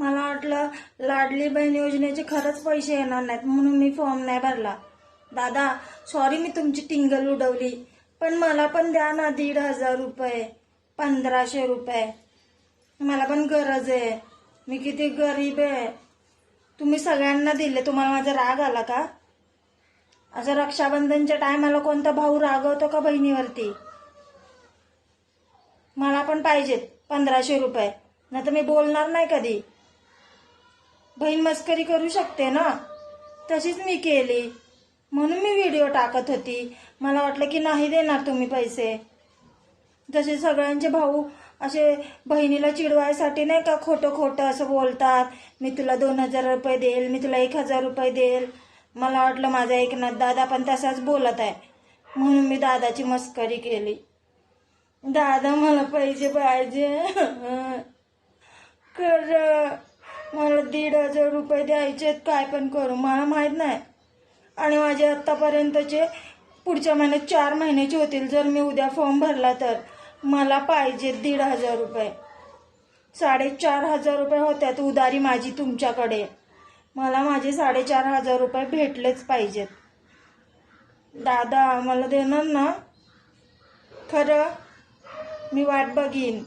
मला वाटलं लाडली बहीण योजनेचे खरंच पैसे येणार नाहीत म्हणून मी फॉर्म नाही भरला. दादा सॉरी मी तुमची टिंगल उडवली पण मला पण द्या ना दीड हजार रुपये पंधराशे रुपये. मला पण गरज आहे. मी किती गरीब आहे. तुम्ही सगळ्यांना दिले तुम्हाला माझा राग आला का? असं रक्षाबंधनच्या टायमाला कोणता भाऊ रागवतो का बहिणीवरती? मला पण पाहिजेत पंधराशे रुपये. नाही तर मी बोलणार नाही कधी. बहीण मस्करी करू शकते ना? तशीच मी केली. म्हणून मी व्हिडिओ टाकत होती. मला वाटलं की नाही देणार तुम्ही पैसे. जसे सगळ्यांचे भाऊ असे बहिणीला चिडवायसाठी नाही का खोटं खोटं असं बोलतात मी तुला दोन हजार रुपये देईल मी तुला एक हजार रुपये देईल. मला वाटलं माझा एकनाथ दादा पण तसाच बोलत आहे. म्हणून मी दादाची मस्करी केली. दादा मला पैसे पाहिजे. कर दीड हजार रुपये द्यायचे काय पण करू मला माहीत नाही. आणि माझे आत्तापर्यंतचे पुढच्या महिन्यात चार महिन्याचे होतील जर मी उद्या फॉर्म भरला तर. मला पाहिजे दीड हजार रुपये. साडेचार हजार रुपये होत्यात उदारी माझी तुमच्याकडे. मला माझे साडेचार हजार रुपये भेटलेच पाहिजेत. दादा मला देणार ना? खरं मी वाट बघीन.